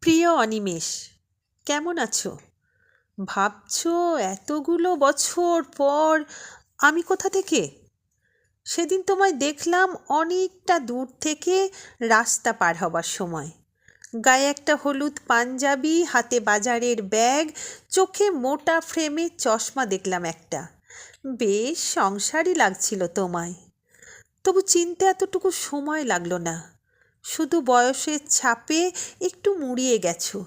প্রিয় অনিমেষ, কেমন আছো? ভাবছ এতগুলো বছর পর আমি কোথা থেকে? সেদিন তোমায় দেখলাম অনেকটা দূর থেকে রাস্তা পার হবার সময়। গায়ে একটা হলুদ পাঞ্জাবি, হাতে বাজারের ব্যাগ, চোখে মোটা ফ্রেমে চশমা দেখলাম একটা। বেশ সংসারই লাগছিল তোমায়। তবু চিনতে এতটুকু সময় লাগল না। শুধু বয়সের ছাপে একটু মুড়িয়ে গেছো।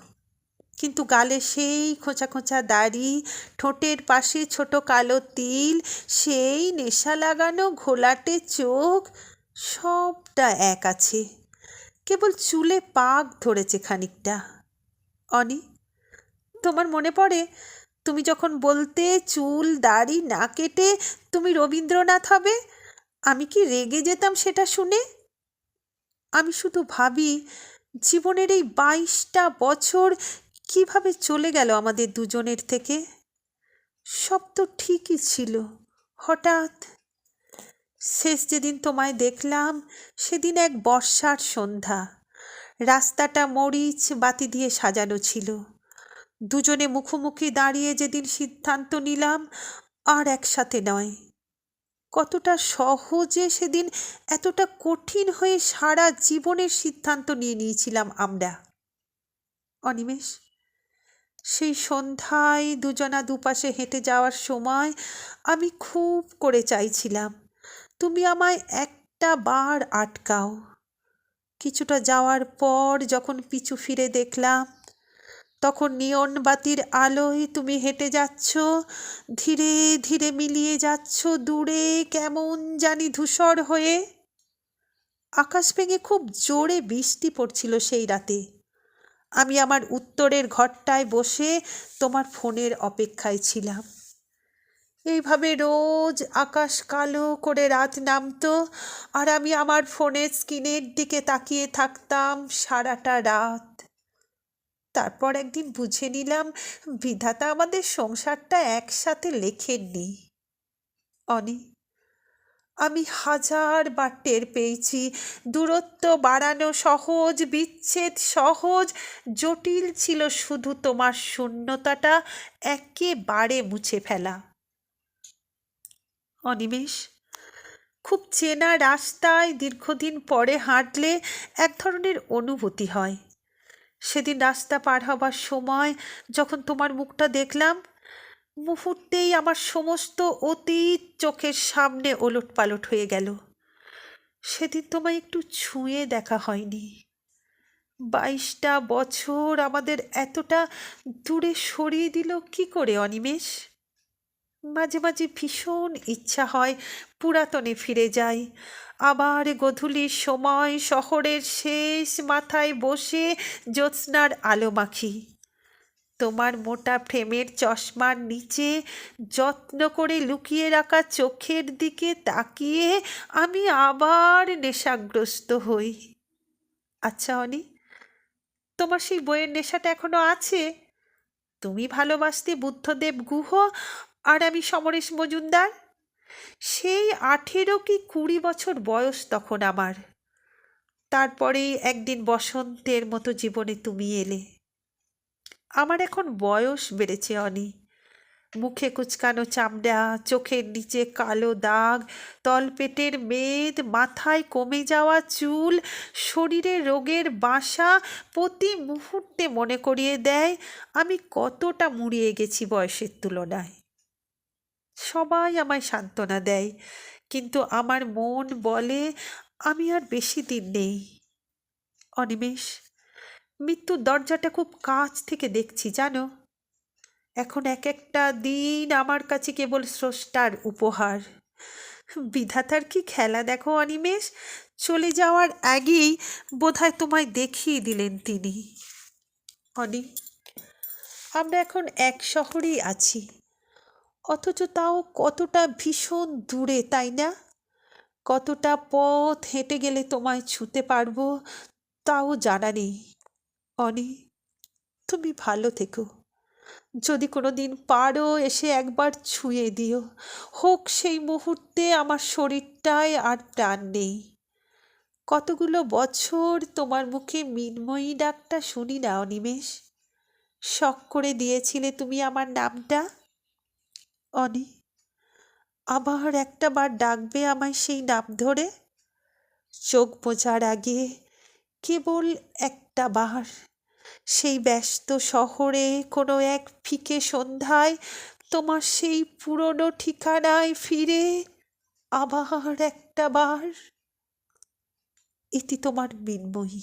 কিন্তু গালে সেই খোঁচা খোঁচা দাড়ি, ঠোঁটের পাশে ছোট কালো তিল, সেই নেশা লাগানো ঘোলাটে চোখ, সবটা এক আছে। কেবল চুলে পাক ধরেছে খানিকটা। অনি, তোমার মনে পড়ে? তুমি যখন বলতে চুল, দাড়ি না কেটে তুমি রবীন্দ্রনাথ হবে, আমি কি রেগে যেতাম সেটা শুনে? আমি শুধু ভাবি, জীবনের এই বাইশটা বছর কীভাবে চলে গেল আমাদের দুজনের থেকে? সব তো ঠিকই ছিল। হঠাৎ শেষ যেদিন তোমায় দেখলাম, সেদিন এক বর্ষার সন্ধ্যা। রাস্তাটা মরিচ বাতি দিয়ে সাজানো ছিল। দুজনে মুখোমুখি দাঁড়িয়ে যেদিন সিদ্ধান্ত নিলাম, আর একসাথে নয়। কতটা সহজে সেদিন এতটা কঠিন হয়ে সারা জীবনের সিদ্ধান্ত নিয়ে নিয়েছিলাম আমরা। অনিমেষ, সেই সন্ধ্যায় দুজনা দুপাশে হেঁটে যাওয়ার সময় আমি খুব করে চাইছিলাম, তুমি আমায় একটা বার আটকাও। কিছুটা যাওয়ার পর যখন পিছু ফিরে দেখলাম তখন নিয়ন বাতির আলোয় তুমি হেঁটে যাচ্ছ, ধীরে ধীরে মিলিয়ে যাচ্ছ, দূরে কেমন জানি ধূসর হয়ে। আকাশ ভেঙে খুব জোরে বৃষ্টি পড়ছিল সেই রাতে। আমি আমার উত্তরের ঘরটায় বসে তোমার ফোনের অপেক্ষায় ছিলাম। এইভাবে রোজ আকাশ কালো করে রাত নামতো, আর আমি আমার ফোনের স্ক্রিনের দিকে তাকিয়ে থাকতাম সারাটা রাত। তারপর একদিন বুঝে নিলাম, বিধাতা আমাদের সংসারটা একসাথে লেখেননি। অনি, আমি হাজার বার টের পেয়েছি, দূরত্ব বাড়ানো সহজ, বিচ্ছেদ সহজ, জটিল ছিল শুধু তোমার শূন্যতাটা একেবারে মুছে ফেলা। অনিমেষ খুব চেনা রাস্তায় দীর্ঘদিন পরে হাঁটলে এক ধরনের অনুভূতি হয়। সেদিন রাস্তা পার হবার সময় যখন তোমার মুখটা দেখলাম, মুহূর্তেই আমার সমস্ত অতীত চোখের সামনে ওলট পালট হয়ে গেল। সেদিন তোমায় একটু ছুঁয়ে দেখা হয়নি। বাইশটা বছর আমাদের এতটা দূরে সরিয়ে দিল কি করে অনিমেষ? মাঝে মাঝে ভীষণ ইচ্ছা হয় পুরাতনে ফিরে যাই। আবার গধূলির সময় শহরের শেষ মাথায় বসে জ্যোৎস্নার আলো মাখি। তোমার মোটা ফ্রেমের চশমার নিচে যত্ন করে লুকিয়ে রাখা চোখের দিকে তাকিয়ে আমি আবার নেশাগ্রস্ত হই। আচ্ছা অনি, তোমার সেই বইয়ের নেশাটা এখনও আছে? তুমি ভালোবাসতে বুদ্ধদেব গুহ আর আমি সমরেশ মজুমদার? সেই আঠেরো কি কুড়ি বছর বয়স তখন আমার। তারপরেই একদিন বসন্তের মতো জীবনে তুমি এলে। আমার এখন বয়স বেড়েছে, অনি। মুখে কুচকানো চামড়া, চোখের নিচে কালো দাগ, তলপেটের মেদ, মাথায় কমে যাওয়া চুল, শরীরে রোগের বাসা প্রতি মুহূর্তে মনে করিয়ে দেয়, আমি কতটা মুড়িয়ে গেছি বয়সের তুলনায়। সবাই আমায় সান্ত্বনা দেয়। কিন্তু আমার মন বলে, আমি আর বেশি দিন নেই। অনিমেষ, মৃত্যুর দরজাটা খুব কাছ থেকে দেখছি, জানো? এখন এক একটা দিন আমার কাছে কেবল স্রষ্টার উপহার। বিধাতার কি খেলা দেখো অনিমেষ? চলে যাওয়ার আগেই বোধহয় তোমায় দেখিয়ে দিলেন তিনি। অনি, আমরা এখন এক শহরেই আছি। অথচ তাও কতটা ভীষণ দূরে, তাই না? কতটা পথ হেঁটে গেলে তোমায় ছুতে পারব, তাও জানা নেই। অনি, তুমি ভালো থেকো। যদি কোনো দিন পারো এসে একবার ছুঁয়ে দিও। হোক সেই মুহূর্তে আমার শরীরটায় আর টান নেই। কতগুলো বছর তোমার মুখে মিনময়ী ডাকটা শুনি না, অনিমেষ। শখ করে দিয়েছিলে তুমি আমার নামটা? অনি আবার একটা বার ডাকবে আমায় সেই নাম ধরে? চোখ বোঝার আগে কেবল একটা বার। সেই ব্যস্ত শহরে কোনো এক ফিকে সন্ধ্যায় তোমার সেই পুরনো ঠিকানায় ফিরে আবার একটা বার। এটি তোমার মিনময়ী।